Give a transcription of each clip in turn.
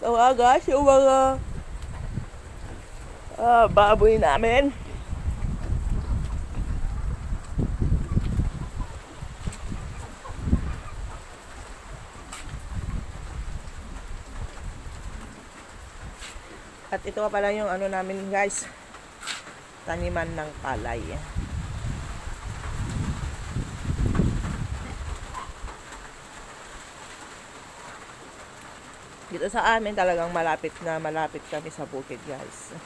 So nga guys, yung mga ah, baboy namin. At ito pa pala yung ano namin guys, taniman ng palay. Dito sa amin talagang malapit na malapit kami sa bukid guys.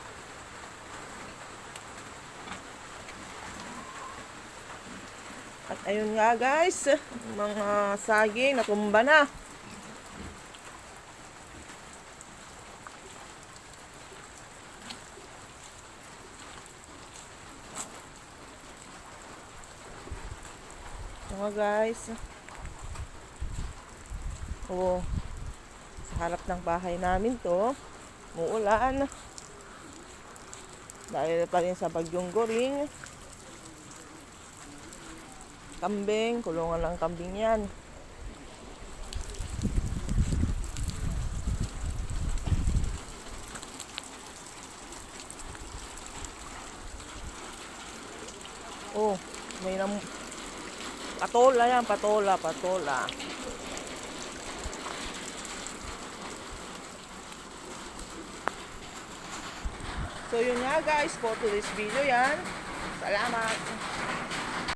At ayun nga guys, mga saging natumba na. Mga guys. Oh. Sa harap ng bahay namin to. Muulan. Dahil pa rin sa bagyong goring. Kambing. Kulungan ng kambing yan. Oh, may nam Patola yan, patola, patola. So yun nga guys, for today's video yan. Salamat.